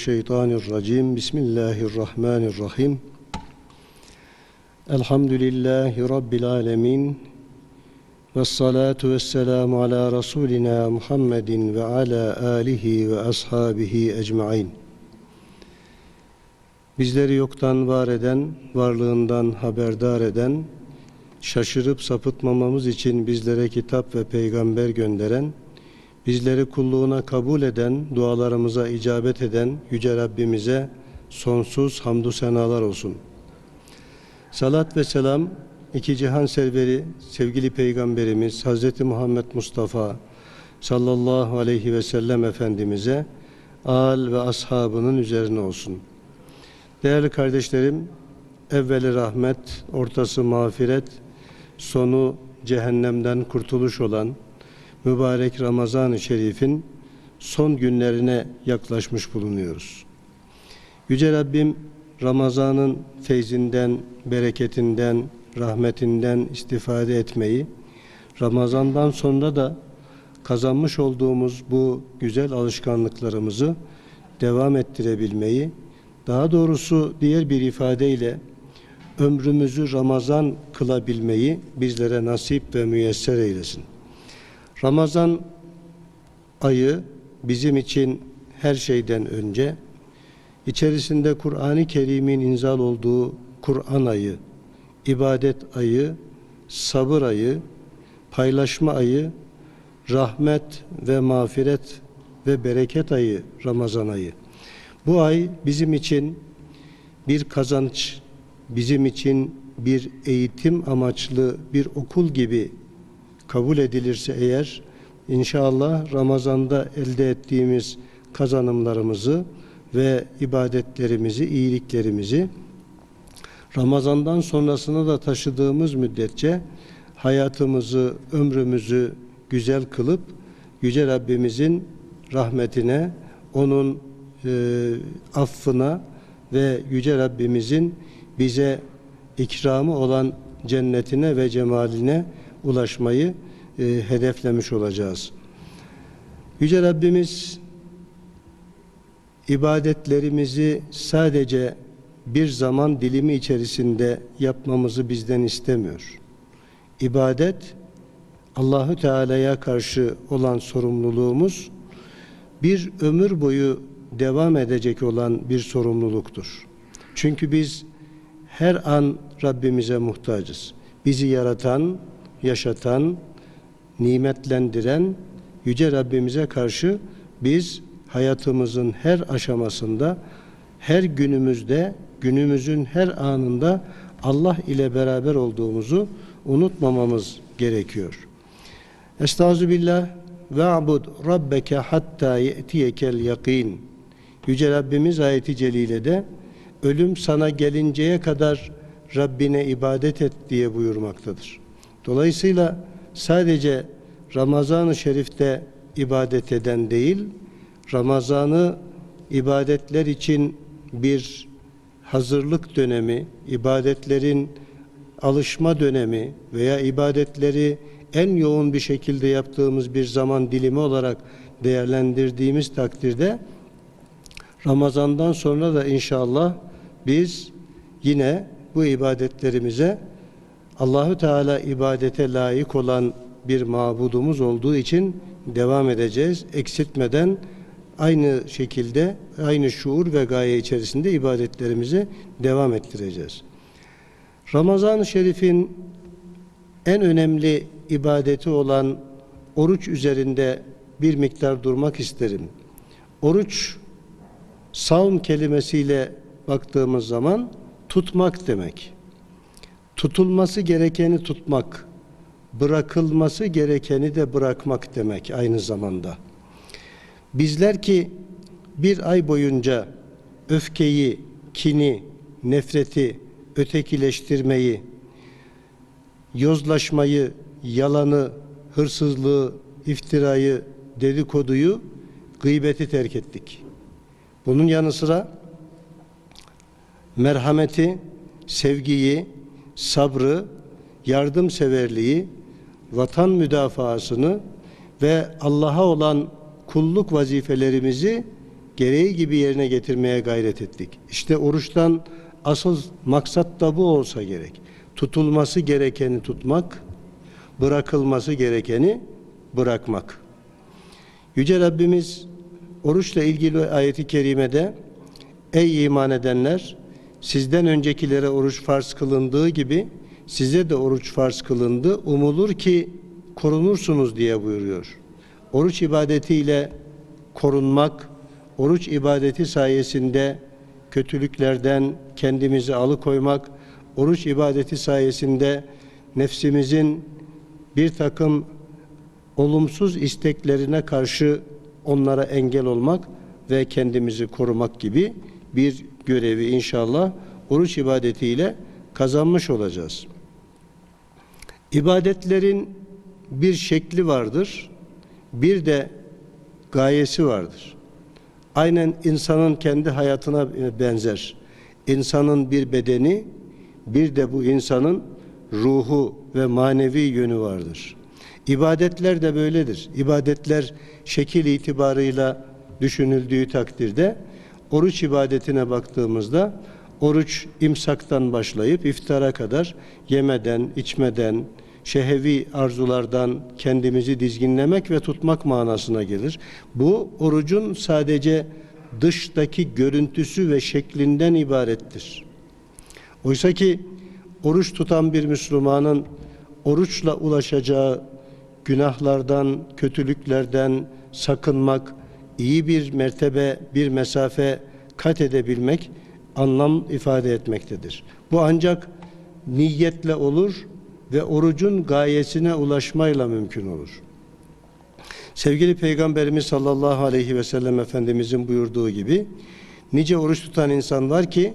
Mineşşeytanirracim. Bismillahirrahmanirrahim. Elhamdülillahi rabbil alamin. Ves salatu vesselamu ala rasulina Muhammedin ve ala alihi ve ashabihi ecmaîn. Bizleri yoktan var eden, varlığından haberdar eden, şaşırıp sapıtmamamız için bizlere kitap ve peygamber gönderen, bizleri kulluğuna kabul eden, dualarımıza icabet eden Yüce Rabbimize sonsuz hamdü senalar olsun. Salat ve selam iki cihan serveri sevgili peygamberimiz Hazreti Muhammed Mustafa sallallahu aleyhi ve sellem efendimize al ve ashabının üzerine olsun. Değerli kardeşlerim, evveli rahmet, ortası mağfiret, sonu cehennemden kurtuluş olan mübarek Ramazan-ı Şerif'in son günlerine yaklaşmış bulunuyoruz. Yüce Rabbim Ramazan'ın feyzinden, bereketinden, rahmetinden istifade etmeyi, Ramazan'dan sonra da kazanmış olduğumuz bu güzel alışkanlıklarımızı devam ettirebilmeyi, daha doğrusu diğer bir ifadeyle ömrümüzü Ramazan kılabilmeyi bizlere nasip ve müyesser eylesin. Ramazan ayı bizim için her şeyden önce içerisinde Kur'an-ı Kerim'in inzal olduğu Kur'an ayı, ibadet ayı, sabır ayı, paylaşma ayı, rahmet ve mağfiret ve bereket ayı Ramazan ayı. Bu ay bizim için bir kazanç, bizim için bir eğitim amaçlı bir okul gibi kabul edilirse eğer inşallah Ramazan'da elde ettiğimiz kazanımlarımızı ve ibadetlerimizi, iyiliklerimizi Ramazan'dan sonrasına da taşıdığımız müddetçe hayatımızı, ömrümüzü güzel kılıp Yüce Rabbimizin rahmetine, onun e, affına ve Yüce Rabbimizin bize ikramı olan cennetine ve cemaline ulaşmayı e, hedeflemiş olacağız. Yüce Rabbimiz ibadetlerimizi sadece bir zaman dilimi içerisinde yapmamızı bizden istemiyor. İbadet Allahü Teala'ya karşı olan sorumluluğumuz bir ömür boyu devam edecek olan bir sorumluluktur. Çünkü biz her an Rabbimize muhtacız. Bizi yaratan, yaşatan, nimetlendiren yüce Rabbimize karşı biz hayatımızın her aşamasında, her günümüzde, günümüzün her anında Allah ile beraber olduğumuzu unutmamamız gerekiyor. Estağfirullah ve abud rabbeke hatta ye'tiyekel yakin. Yüce Rabbimiz ayeti celilede ölüm sana gelinceye kadar Rabbine ibadet et diye buyurmaktadır. Dolayısıyla sadece Ramazan-ı Şerif'te ibadet eden değil, Ramazan'ı ibadetler için bir hazırlık dönemi, ibadetlerin alışma dönemi veya ibadetleri en yoğun bir şekilde yaptığımız bir zaman dilimi olarak değerlendirdiğimiz takdirde Ramazan'dan sonra da inşallah biz yine bu ibadetlerimize Allahü Teala ibadete layık olan bir mabudumuz olduğu için devam edeceğiz. Eksiltmeden aynı şekilde, aynı şuur ve gaye içerisinde ibadetlerimizi devam ettireceğiz. Ramazan-ı Şerif'in en önemli ibadeti olan oruç üzerinde bir miktar durmak isterim. Oruç, savm kelimesiyle baktığımız zaman tutmak demek. Tutulması gerekeni tutmak, bırakılması gerekeni de bırakmak demek aynı zamanda. Bizler ki bir ay boyunca öfkeyi, kini, nefreti, ötekileştirmeyi, yozlaşmayı, yalanı, hırsızlığı, iftirayı, dedikoduyu, gıybeti terk ettik. Bunun yanı sıra merhameti, sevgiyi, sabrı, yardımseverliği, vatan müdafaasını ve Allah'a olan kulluk vazifelerimizi gereği gibi yerine getirmeye gayret ettik. İşte oruçtan asıl maksat da bu olsa gerek. Tutulması gerekeni tutmak, bırakılması gerekeni bırakmak. Yüce Rabbimiz oruçla ilgili ayeti kerimede Ey iman edenler sizden öncekilere oruç farz kılındığı gibi size de oruç farz kılındı. Umulur ki korunursunuz diye buyuruyor. Oruç ibadetiyle korunmak, oruç ibadeti sayesinde kötülüklerden kendimizi alıkoymak, oruç ibadeti sayesinde nefsimizin bir takım olumsuz isteklerine karşı onlara engel olmak ve kendimizi korumak gibi bir görevi inşallah oruç ibadetiyle kazanmış olacağız. İbadetlerin bir şekli vardır, bir de gayesi vardır. Aynen insanın kendi hayatına benzer. İnsanın bir bedeni, bir de bu insanın ruhu ve manevi yönü vardır. İbadetler de böyledir. İbadetler şekil itibarıyla düşünüldüğü takdirde oruç ibadetine baktığımızda oruç imsaktan başlayıp iftara kadar yemeden, içmeden, şehevi arzulardan kendimizi dizginlemek ve tutmak manasına gelir. Bu orucun sadece dıştaki görüntüsü ve şeklinden ibarettir. Oysa ki oruç tutan bir Müslümanın oruçla ulaşacağı günahlardan, kötülüklerden sakınmak, iyi bir mertebe, bir mesafe kat edebilmek anlam ifade etmektedir. Bu ancak niyetle olur ve orucun gayesine ulaşmayla mümkün olur. Sevgili Peygamberimiz sallallahu aleyhi ve sellem Efendimizin buyurduğu gibi nice oruç tutan insan var ki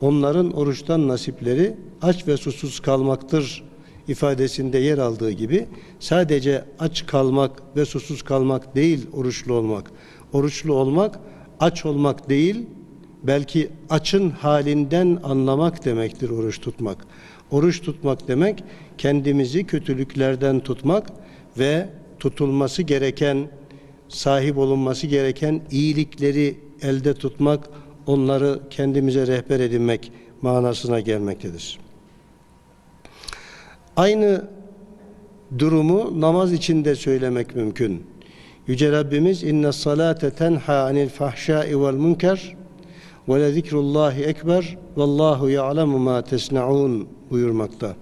onların oruçtan nasipleri aç ve susuz kalmaktır ifadesinde yer aldığı gibi sadece aç kalmak ve susuz kalmak değil oruçlu olmak. Oruçlu olmak aç olmak değil belki açın halinden anlamak demektir oruç tutmak. Oruç tutmak demek kendimizi kötülüklerden tutmak ve tutulması gereken, sahip olunması gereken iyilikleri elde tutmak, onları kendimize rehber edinmek manasına gelmektedir. Aynı durumu namaz içinde söylemek mümkün. Yüce Rabbimiz inne salate tenha anil fahşai vel münker ve le zikrullahi ekber vallahu ya'lemu ma tesnaun buyurmakta.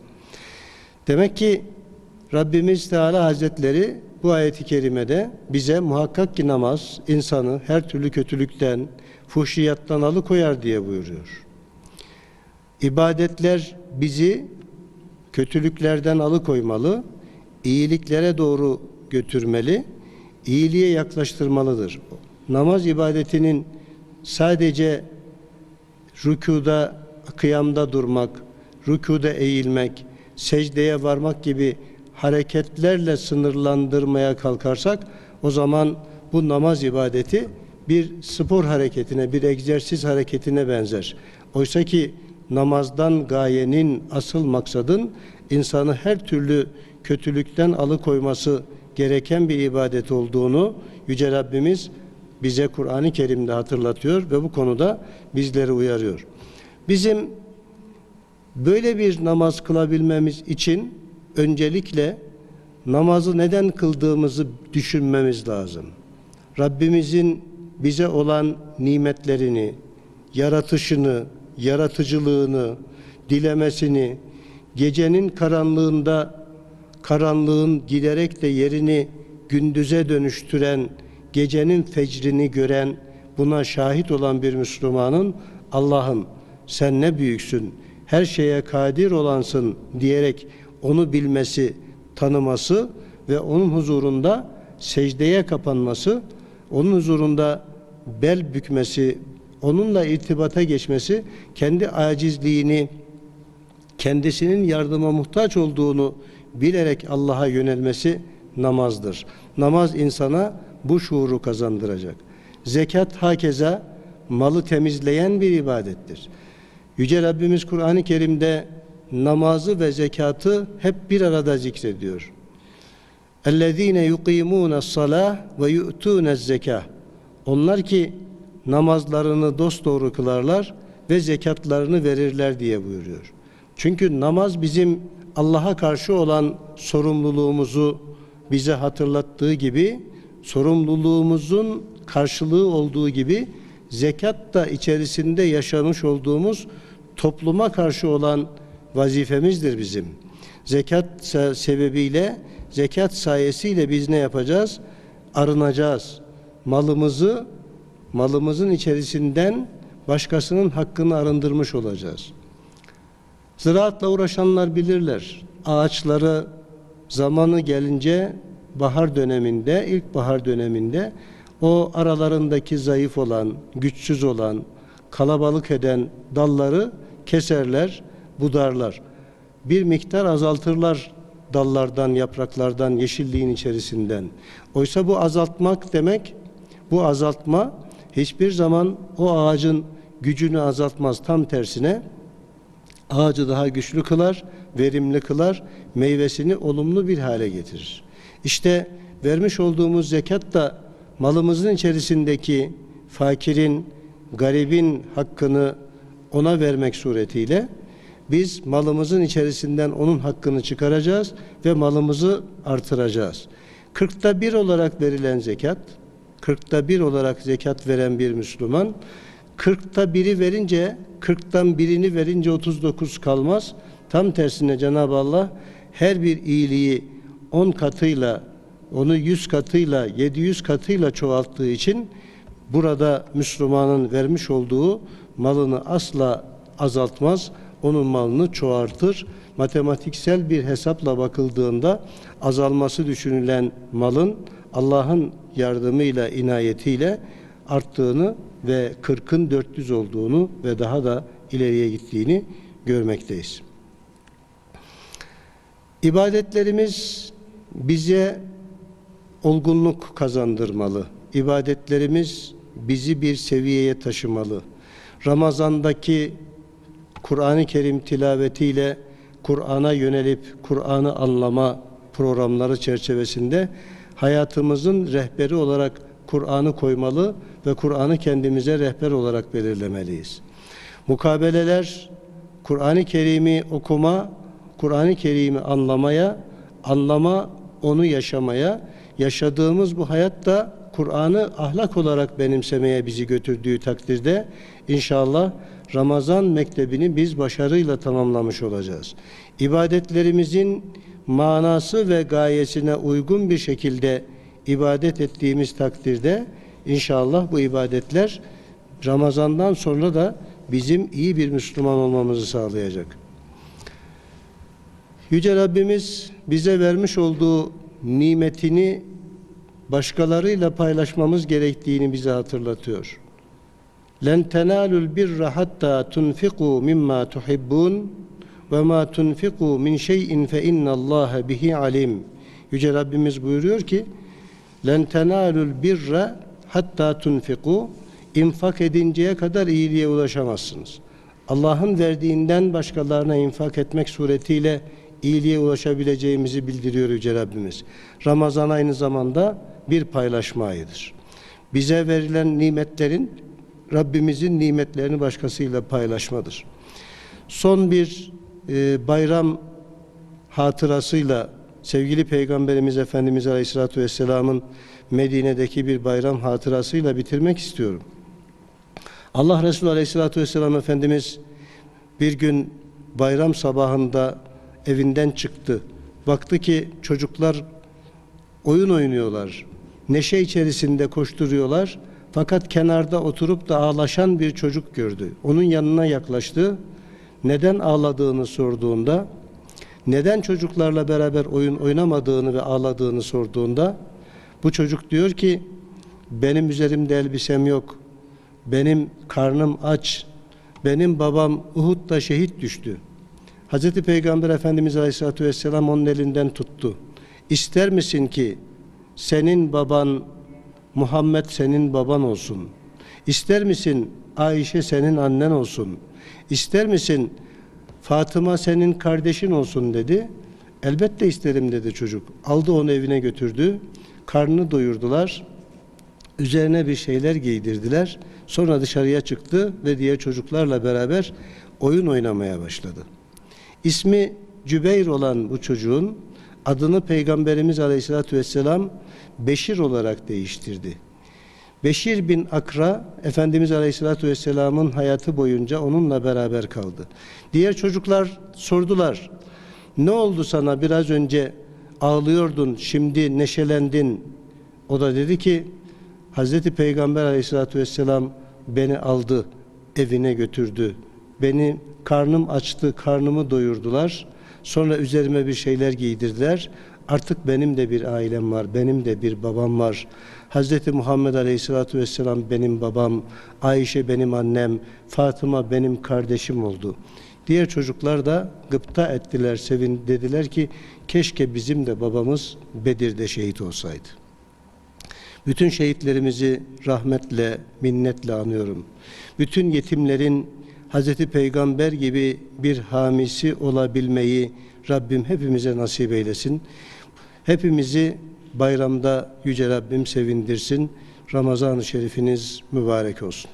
Demek ki Rabbimiz Teala Hazretleri bu ayeti kerimede bize muhakkak ki namaz insanı her türlü kötülükten, fuhşiyattan alıkoyar diye buyuruyor. İbadetler bizi kötülüklerden alıkoymalı, iyiliklere doğru götürmeli, iyiliğe yaklaştırmalıdır. Namaz ibadetinin sadece rükuda, kıyamda durmak, rükuda eğilmek, secdeye varmak gibi hareketlerle sınırlandırmaya kalkarsak o zaman bu namaz ibadeti bir spor hareketine, bir egzersiz hareketine benzer. Oysa ki namazdan gayenin asıl maksadın insanı her türlü kötülükten alıkoyması gereken bir ibadet olduğunu Yüce Rabbimiz bize Kur'an-ı Kerim'de hatırlatıyor ve bu konuda bizleri uyarıyor. Bizim böyle bir namaz kılabilmemiz için öncelikle namazı neden kıldığımızı düşünmemiz lazım. Rabbimizin bize olan nimetlerini, yaratışını, yaratıcılığını, dilemesini, gecenin karanlığında karanlığın giderek de yerini gündüze dönüştüren, gecenin fecrini gören, buna şahit olan bir Müslümanın Allah'ım sen ne büyüksün, her şeye kadir olansın diyerek onu bilmesi, tanıması ve onun huzurunda secdeye kapanması, onun huzurunda bel bükmesi, onunla irtibata geçmesi, kendi acizliğini, kendisinin yardıma muhtaç olduğunu bilerek Allah'a yönelmesi namazdır. Namaz insana bu şuuru kazandıracak. Zekat hakeza malı temizleyen bir ibadettir. Yüce Rabbimiz Kur'an-ı Kerim'de namazı ve zekatı hep bir arada zikrediyor. اَلَّذ۪ينَ يُقِيمُونَ الصَّلَاةِ وَيُؤْتُونَ الزَّكَاةِ Onlar ki namazlarını dosdoğru kılarlar ve zekatlarını verirler diye buyuruyor. Çünkü namaz bizim Allah'a karşı olan sorumluluğumuzu bize hatırlattığı gibi sorumluluğumuzun karşılığı olduğu gibi zekat da içerisinde yaşamış olduğumuz topluma karşı olan vazifemizdir bizim. Zekat se- sebebiyle, zekat sayesiyle biz ne yapacağız? Arınacağız. Malımızı, malımızın içerisinden başkasının hakkını arındırmış olacağız. Ziraatla uğraşanlar bilirler. Ağaçları zamanı gelince bahar döneminde, ilk bahar döneminde o aralarındaki zayıf olan, güçsüz olan, kalabalık eden dalları keserler, budarlar. Bir miktar azaltırlar dallardan, yapraklardan, yeşilliğin içerisinden. Oysa bu azaltmak demek, bu azaltma hiçbir zaman o ağacın gücünü azaltmaz. Tam tersine ağacı daha güçlü kılar, verimli kılar, meyvesini olumlu bir hale getirir. İşte vermiş olduğumuz zekat da malımızın içerisindeki fakirin, garibin hakkını ona vermek suretiyle biz malımızın içerisinden onun hakkını çıkaracağız ve malımızı artıracağız. Kırkta bir olarak verilen zekat, kırkta bir olarak zekat veren bir Müslüman, kırkta biri verince, kırktan birini verince 39 kalmaz. Tam tersine Cenab-ı Allah her bir iyiliği 10 katıyla, onu 100 katıyla, 700 katıyla çoğalttığı için burada Müslümanın vermiş olduğu malını asla azaltmaz, onun malını çoğaltır. Matematiksel bir hesapla bakıldığında azalması düşünülen malın Allah'ın yardımıyla, inayetiyle arttığını ve 40'ın 400 olduğunu ve daha da ileriye gittiğini görmekteyiz. İbadetlerimiz bize olgunluk kazandırmalı. İbadetlerimiz bizi bir seviyeye taşımalı. Ramazandaki Kur'an-ı Kerim tilavetiyle Kur'an'a yönelip Kur'an'ı anlama programları çerçevesinde hayatımızın rehberi olarak Kur'an'ı koymalı ve Kur'an'ı kendimize rehber olarak belirlemeliyiz. Mukabeleler Kur'an-ı Kerim'i okuma, Kur'an-ı Kerim'i anlamaya, anlama onu yaşamaya, yaşadığımız bu hayatta Kur'an'ı ahlak olarak benimsemeye bizi götürdüğü takdirde inşallah Ramazan mektebini biz başarıyla tamamlamış olacağız. İbadetlerimizin manası ve gayesine uygun bir şekilde ibadet ettiğimiz takdirde inşallah bu ibadetler Ramazan'dan sonra da bizim iyi bir Müslüman olmamızı sağlayacak. Yüce Rabbimiz bize vermiş olduğu nimetini başkalarıyla paylaşmamız gerektiğini bize hatırlatıyor. Len tenalul birra hatta tunfiqu mimma tuhibbun ve ma tunfiqu min şey'in fe innallaha bihi alim. Yüce Rabbimiz buyuruyor ki len tenalul birra hatta tunfiqu infak edinceye kadar iyiliğe ulaşamazsınız. Allah'ın verdiğinden başkalarına infak etmek suretiyle iyiliğe ulaşabileceğimizi bildiriyor Yüce Rabbimiz. Ramazan aynı zamanda bir paylaşma ayıdır. Bize verilen nimetlerin Rabbimizin nimetlerini başkasıyla paylaşmadır. Son bir e, bayram hatırasıyla sevgili Peygamberimiz Efendimiz Aleyhisselatü Vesselam'ın Medine'deki bir bayram hatırasıyla bitirmek istiyorum. Allah Resulü Aleyhisselatü Vesselam Efendimiz bir gün bayram sabahında evinden çıktı. Baktı ki çocuklar oyun oynuyorlar. Neşe içerisinde koşturuyorlar. Fakat kenarda oturup da ağlaşan bir çocuk gördü. Onun yanına yaklaştı. Neden ağladığını sorduğunda, neden çocuklarla beraber oyun oynamadığını ve ağladığını sorduğunda, bu çocuk diyor ki, benim üzerimde elbisem yok, benim karnım aç, benim babam Uhud'da şehit düştü. Hz. Peygamber Efendimiz Aleyhisselatü Vesselam onun elinden tuttu. İster misin ki senin baban Muhammed senin baban olsun? İster misin Ayşe senin annen olsun? İster misin Fatıma senin kardeşin olsun dedi. Elbette isterim dedi çocuk. Aldı onu evine götürdü. Karnını doyurdular. Üzerine bir şeyler giydirdiler. Sonra dışarıya çıktı ve diğer çocuklarla beraber oyun oynamaya başladı. İsmi Cübeyr olan bu çocuğun adını Peygamberimiz Aleyhisselatü Vesselam Beşir olarak değiştirdi. Beşir bin Akra Efendimiz Aleyhisselatü Vesselam'ın hayatı boyunca onunla beraber kaldı. Diğer çocuklar sordular. Ne oldu sana biraz önce ağlıyordun şimdi neşelendin. O da dedi ki Hazreti Peygamber Aleyhisselatü Vesselam beni aldı evine götürdü. Beni karnım açtı karnımı doyurdular. Sonra üzerime bir şeyler giydirdiler. Artık benim de bir ailem var, benim de bir babam var. Hazreti Muhammed Aleyhisselatü Vesselam benim babam, Ayşe benim annem, Fatıma benim kardeşim oldu. Diğer çocuklar da gıpta ettiler, sevin dediler ki keşke bizim de babamız Bedir'de şehit olsaydı. Bütün şehitlerimizi rahmetle, minnetle anıyorum. Bütün yetimlerin Hazreti Peygamber gibi bir hamisi olabilmeyi Rabbim hepimize nasip eylesin. Hepimizi bayramda Yüce Rabbim sevindirsin. Ramazan-ı Şerifiniz mübarek olsun.